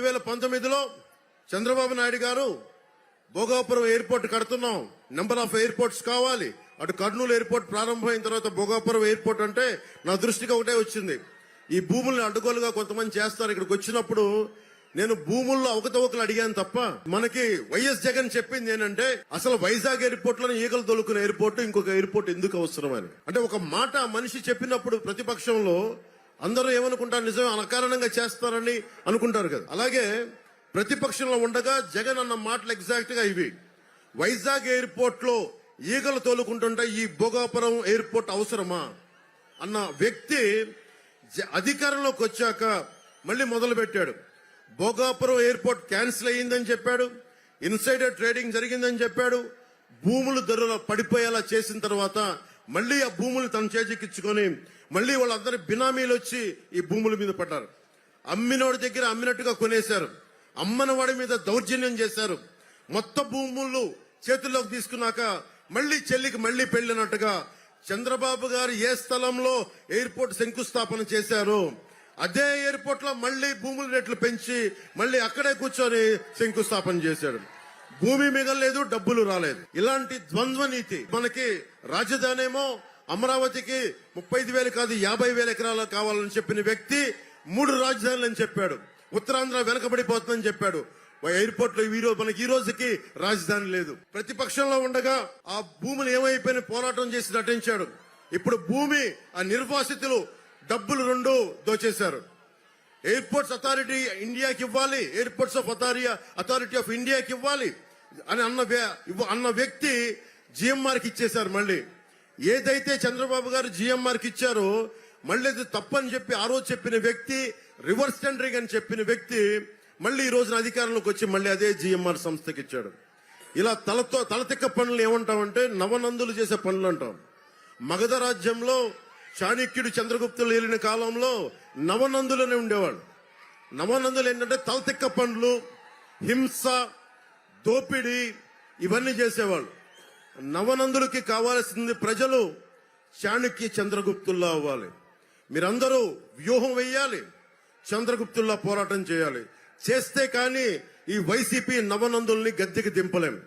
రెండు వేల పంతొమ్మిదిలో చంద్రబాబు నాయుడు గారు భోగాపురం ఎయిర్పోర్ట్ కడుతున్నాం. నెంబర్ ఆఫ్ ఎయిర్పోర్ట్స్ కావాలి. అటు కర్నూలు ఎయిర్పోర్ట్ ప్రారంభమైన తర్వాత భోగాపురం ఎయిర్పోర్ట్ అంటే నా దృష్టికి ఒకటే వచ్చింది. ఈ భూముల్ని అడ్డుగోలుగా కొంతమంది చేస్తారు. ఇక్కడికి వచ్చినప్పుడు నేను భూముల్లో అవకతవకలు అడిగాను తప్ప మనకి వైఎస్ జగన్ చెప్పింది ఏంటంటే అసలు వైజాగ్ ఎయిర్పోర్ట్లో ఈగలు తొలుకున్న ఎయిర్పోర్ట్ ఇంకొక ఎయిర్పోర్ట్ ఎందుకు అవసరం అని అంటే ఒక మాట మనిషి చెప్పినప్పుడు ప్రతిపక్షంలో అందరూ ఏమనుకుంటారు? నిజమే అనకారణంగా చేస్తారని అనుకుంటారు కదా. అలాగే ప్రతిపక్షంలో ఉండగా జగన్ అన్న మాటలు ఎగ్జాక్ట్గా ఇవి. వైజాగ్ ఎయిర్పోర్ట్లో ఈగలు తోలుకుంటుంటే ఈ భోగాపురం ఎయిర్పోర్ట్ అవసరమా? అన్న వ్యక్తి జ- అధికారంలోకి వచ్చాక మళ్ళీ మొదలు పెట్టాడు భోగాపురం ఎయిర్పోర్ట్ క్యాన్సిల్ అయ్యిందని చెప్పాడు. ఇన్సైడర్ ట్రేడింగ్ జరిగిందని చెప్పాడు. భూములు ధరలు పడిపోయేలా చేసిన తర్వాత మళ్ళీ ఆ భూములు తన చేజెక్కించుకొని మళ్ళీ వాళ్ళందరి బినామీలు వచ్చి ఈ భూముల మీద పడ్డారు. అమ్మినోడి దగ్గర అమ్మినట్టుగా కొనేశారు. అమ్మనవాడి మీద దౌర్జన్యం చేశారు. మొత్తం భూములు చేతుల్లోకి తీసుకున్నాక మళ్ళీ చెల్లికి మళ్ళీ పెళ్ళినట్టుగా చంద్రబాబు గారు ఏ స్థలంలో ఎయిర్పోర్ట్ శంకుస్థాపన చేశారు అదే ఎయిర్పోర్ట్లో మళ్ళీ భూముల రేట్లు పెంచి మళ్ళీ అక్కడే కూర్చొని శంకుస్థాపన చేశాడు. భూమి మిగలలేదు డబ్బులు రాలేదు. ఇలాంటి ద్వంద్వ నీతి మనకి రాజధాని ఏమో అమరావతికి ముప్పై ఐదు వేలు కాదు యాభై వేల ఎకరాలు కావాలని చెప్పిన వ్యక్తి మూడు రాజధానులు అని చెప్పాడు. ఉత్తరాంధ్ర వెనకబడిపోతుందని చెప్పాడు. ఎయిర్పోర్ట్లో ఈ రోజు మనకి ఈ రోజుకి రాజధాని లేదు. ప్రతిపక్షంలో ఉండగా ఆ భూములు ఏమైపోయిన పోరాటం చేసి నటించాడు. ఇప్పుడు భూమి ఆ నిర్వాసితులు డబ్బులు రెండు దోచేశారు. ఎయిర్పోర్ట్స్ అథారిటీ ఇండియాకి ఇవ్వాలి. Airports of authority authority of ఇండియాకి ఇవ్వాలి. అని అన్న అన్న వ్యక్తి జిఎంఆర్కి ఇచ్చేశారు మళ్ళీ. ఏదైతే చంద్రబాబు గారు జిఎంఆర్కి ఇచ్చారో మళ్ళీ అది తప్పని చెప్పి ఆ రోజు చెప్పిన వ్యక్తి రివర్స్ టెండరింగ్ అని చెప్పిన వ్యక్తి మళ్ళీ ఈ రోజున అధికారంలోకి వచ్చి మళ్ళీ అదే జిఎంఆర్ సంస్థకి ఇచ్చాడు. ఇలా తలతో తలతిక్క పనులు ఏమంటామంటే నవనందులు చేసే పనులు అంటాం. మగధ రాజ్యంలో చాణక్యుడు చంద్రగుప్తులు ఏలిన కాలంలో నవనందులనే ఉండేవాడు నవనందులు ఏంటంటే తలతిక్క పండ్లు హింస దోపిడీ ఇవన్నీ చేసేవాళ్ళు. నవనందులకి కావాల్సింది ప్రజలు చాణక్య చంద్రగుప్తుల్లా అవ్వాలి. మీరందరూ వ్యూహం వేయాలి చంద్రగుప్తుల్లా పోరాటం చేయాలి. చేస్తే కానీ ఈ వైసీపీ నవనందుల్ని గద్దెకి దింపలేం.